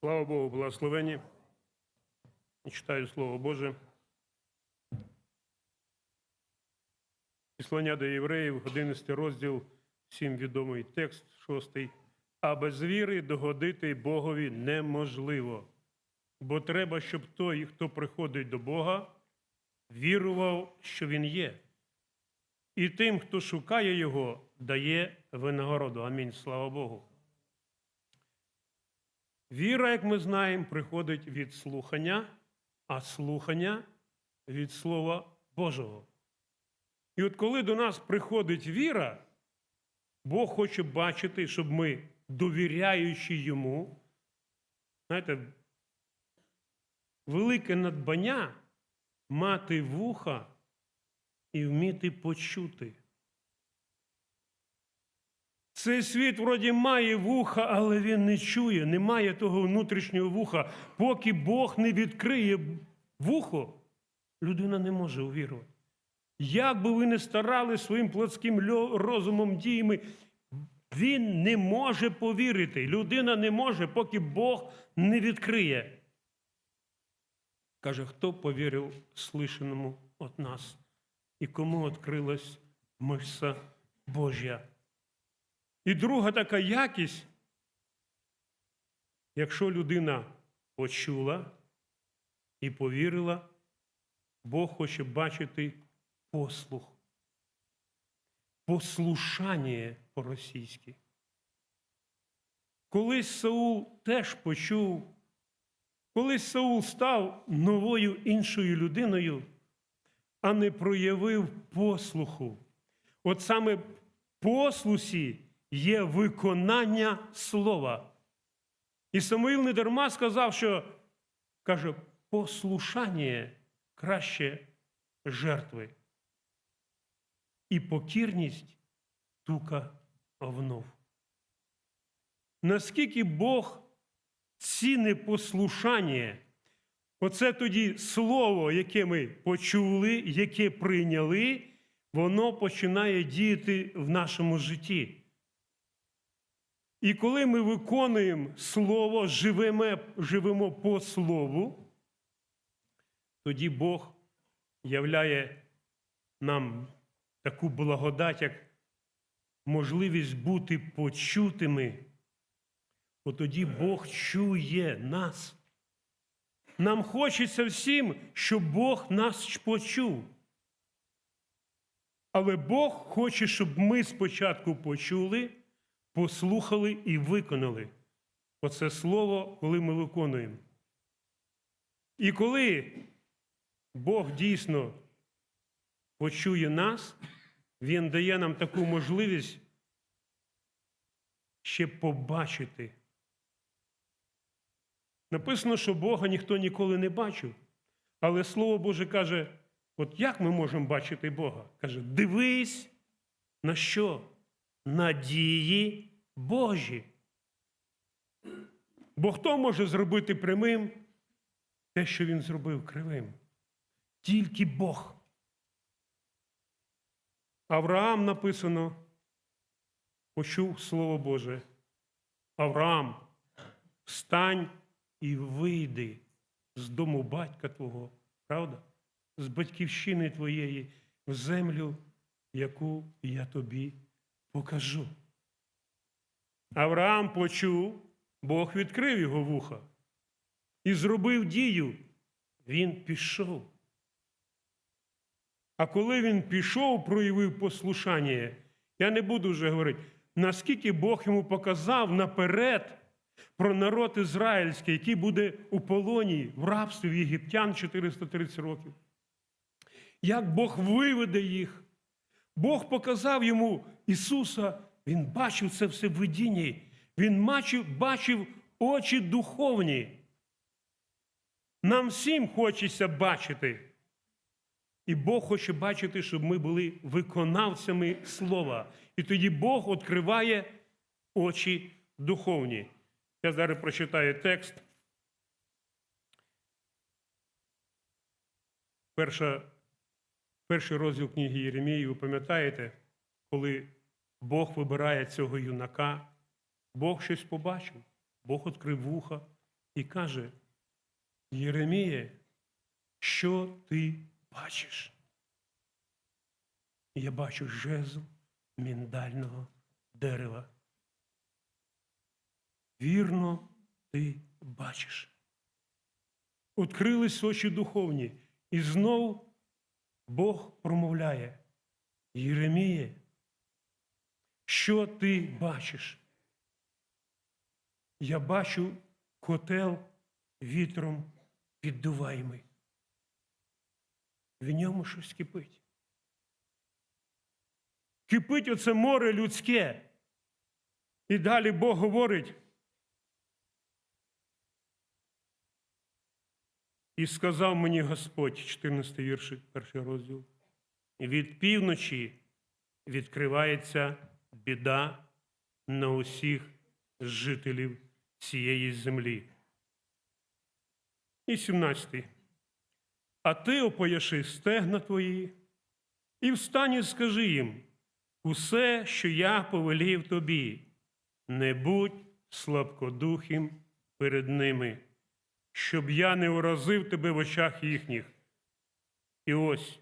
Слава Богу, благословені. Читаю Слово Боже. Післання до євреїв, 11 розділ, всім відомий текст, 6. А без віри догодити Богові неможливо. Бо треба, щоб той, хто приходить до Бога, вірував, що Він є. І тим, хто шукає Його, дає винагороду. Амінь. Слава Богу. Віра, як ми знаємо, приходить від слухання, а слухання від Слова Божого. І от коли до нас приходить віра, Бог хоче бачити, щоб ми, довіряючи йому, знаєте, велике надбання мати вуха і вміти почути. Цей світ вроді має вуха, але він не чує, немає того внутрішнього вуха. Поки Бог не відкриє вухо, людина не може увірувати. Як би ви не старали своїм плотським розумом діями, він не може повірити. Людина не може, поки Бог не відкриє. Каже, хто повірив слишаному від нас і кому відкрилась мишця Божя. І друга така якість, якщо людина почула і повірила, Бог хоче бачити послух, послушання по-російськи. Колись Саул теж почув, колись Саул став новою іншою людиною, а не проявив послуху. От саме послусі є виконання слова. І Самуїл не дарма сказав, що каже, послушання краще жертви. І покірність тука овнов. Наскільки Бог ціни послушання, оце тоді слово, яке ми почули, яке прийняли, воно починає діяти в нашому житті. І коли ми виконуємо Слово, живемо, живемо по Слову, тоді Бог являє нам таку благодать, як можливість бути почутими. От тоді Бог чує нас. Нам хочеться всім, щоб Бог нас почув. Але Бог хоче, щоб ми спочатку почули, послухали і виконали. Оце слово, коли ми виконуємо. І коли Бог дійсно почує нас, Він дає нам таку можливість ще побачити. Написано, що Бога ніхто ніколи не бачив. Але Слово Боже каже: от як ми можемо бачити Бога? Каже, дивись на що? На дії Божі. Бо хто може зробити прямим те, що він зробив кривим? Тільки Бог. Авраам написано, почув Слово Боже. Авраам, встань і вийди з дому батька Твого, правда? З батьківщини твоєї в землю, яку я тобі покажу. Авраам почув, Бог відкрив його вуха і зробив дію. Він пішов. А коли він пішов, проявив послушання, я не буду вже говорити, наскільки Бог йому показав наперед про народ ізраїльський, який буде у полоні в рабстві єгиптян 430 років. Як Бог виведе їх. Бог показав йому Ісуса, Він бачив це все в видінні. Він бачив, бачив очі духовні. Нам всім хочеться бачити. І Бог хоче бачити, щоб ми були виконавцями слова. І тоді Бог відкриває очі духовні. Я зараз прочитаю текст. Перша, перший розділ книги Єремії, ви пам'ятаєте, коли Бог вибирає цього юнака, Бог щось побачив, Бог відкрив вуха і каже: Єреміє, що ти бачиш? Я бачу жезл міндального дерева. Вірно, ти бачиш. Открились очі духовні, і знов Бог промовляє. Єреміє, що ти бачиш? Я бачу котел вітром піддуваємий. В ньому щось кипить. Кипить оце море людське. І далі Бог говорить. І сказав мені Господь, 14 вірш, перший розділ, від півночі відкривається біда на усіх жителів цієї землі. І 17. А ти опояши стегна твої, і встань і скажи їм усе, що я повелів тобі, не будь слабкодухим перед ними, щоб я не уразив тебе в очах їхніх. І ось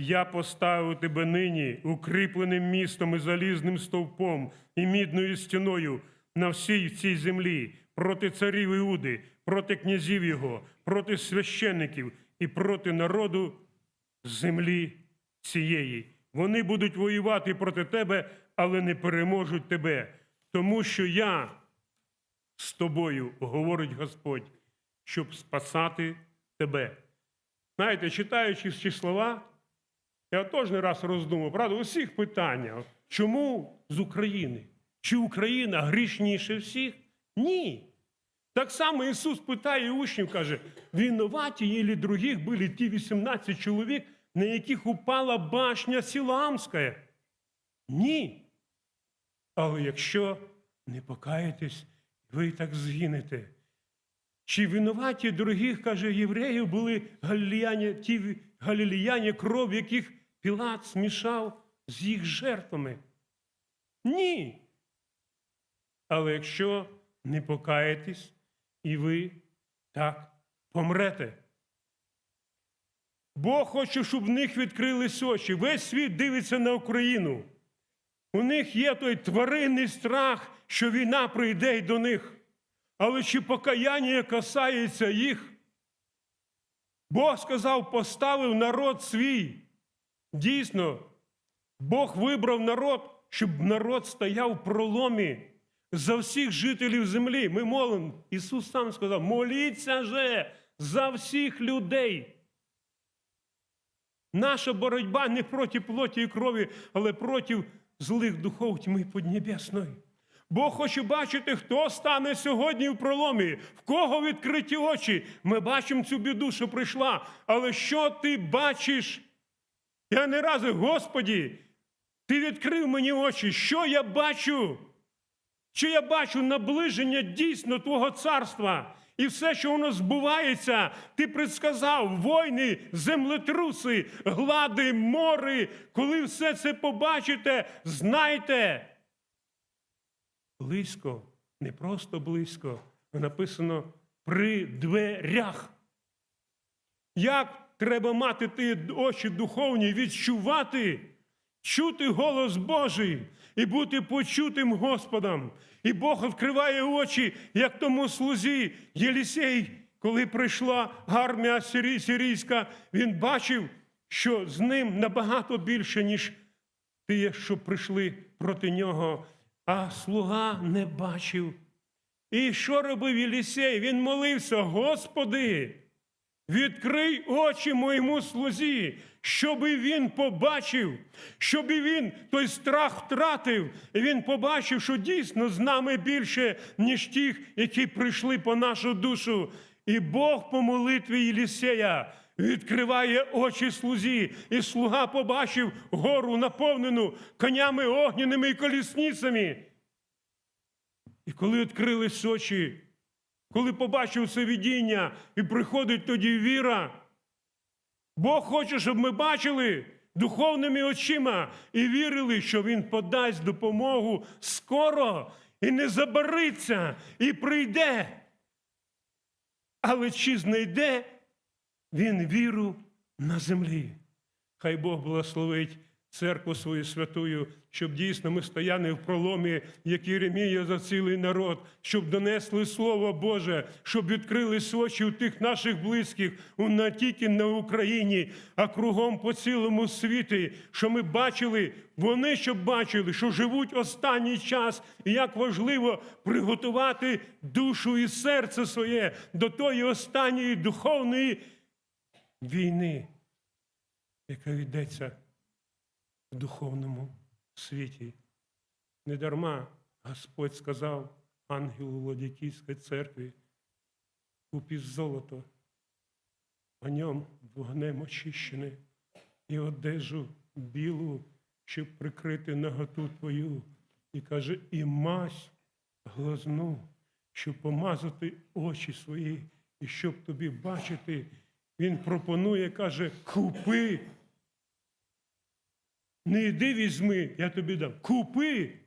я поставив тебе нині укріпленим містом і залізним стовпом і мідною стіною на всій цій землі проти царів Іуди, проти князів його, проти священників і проти народу землі цієї. Вони будуть воювати проти тебе, але не переможуть тебе, тому що я з тобою, говорить Господь, щоб спасати тебе. Знаєте, читаючи ці слова, я теж не раз роздумав, правда, у всіх питання, чому з України? Чи Україна грішніше всіх? Ні. Так само Ісус питає учнів, каже, винуваті или других були ті 18 чоловік, на яких упала башня Сіламська? Ні. Але якщо не покаєтесь, ви і так згинете. Чи винуваті других, каже, євреїв були галіліяні, ті галіліяні, кров, яких Пілат змішав з їх жертвами? Ні. Але якщо не покаєтесь, і ви так помрете. Бог хоче, щоб в них відкрились очі. Весь світ дивиться на Україну. У них є той тваринний страх, що війна прийде й до них. Але чи покаяння касається їх? Бог сказав, поставив народ свій. Дійсно, Бог вибрав народ, щоб народ стояв в проломі за всіх жителів землі. Ми молимо. Ісус сам сказав: моліться же за всіх людей. Наша боротьба не проти плоті і крові, але проти злих духов тьми поднебесної. Бог хоче бачити, хто стане сьогодні в проломі, в кого відкриті очі. Ми бачимо цю біду, що прийшла. Але що ти бачиш? Я не раз, Господі, ти відкрив мені очі. Що я бачу? Чи я бачу наближення дійсно Твого царства? І все, що воно збувається, ти предсказав війни, землетруси, глади, мори. Коли все це побачите, знайте. Близько, не просто близько, а написано при дверях. Як треба мати ті очі духовні, відчувати, чути голос Божий і бути почутим Господом. І Бог відкриває очі, як тому слузі Єлісей, коли прийшла армія сирійська, він бачив, що з ним набагато більше, ніж ті, що прийшли проти нього, а слуга не бачив. І що робив Єлісей? Він молився, Господи, відкрий очі моєму слузі, щоби він побачив, щоби він той страх втратив, і він побачив, що дійсно з нами більше, ніж тих, які прийшли по нашу душу. І Бог по молитві Єлісея відкриває очі слузі, і слуга побачив гору наповнену конями огняними і колісницями. І коли відкрились очі, коли побачив це видіння, і приходить тоді віра, Бог хоче, щоб ми бачили духовними очима і вірили, що Він подасть допомогу скоро і не забариться, і прийде. але чи знайде він віру на землі? Хай Бог благословить церкву свою святую, щоб дійсно ми стояли в проломі, як Єремія за цілий народ, щоб донесли Слово Боже, щоб відкрили очі у тих наших близьких, у- не тільки на Україні, а кругом по цілому світі, що ми бачили, вони щоб бачили, що живуть останній час, і як важливо приготувати душу і серце своє до тої останньої духовної війни, яка йдеться в духовному світі. Недарма Господь сказав ангелу Ладікійської церкви, купіть золото, на ньому вогнем очищене, і одежу білу, щоб прикрити наготу твою. І каже, і мазь глазну, щоб помазати очі свої, і щоб тобі бачити. Він пропонує, каже, купи. Не йди візьми, я тобі дам. Купи.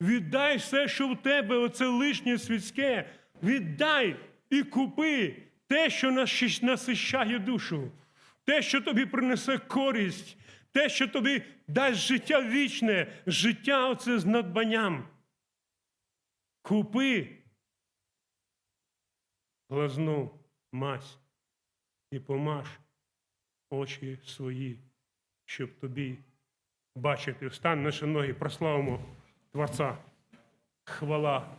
Віддай все, що в тебе, оце лишнє світське. Віддай і купи те, що насищає душу, те, що тобі принесе користь, те, що тобі дасть життя вічне, життя оце з надбанням. Купи глазну мазь і помаж очі свої, щоб тобі бачити. Встань наші ноги, прославимо Творця. Хвала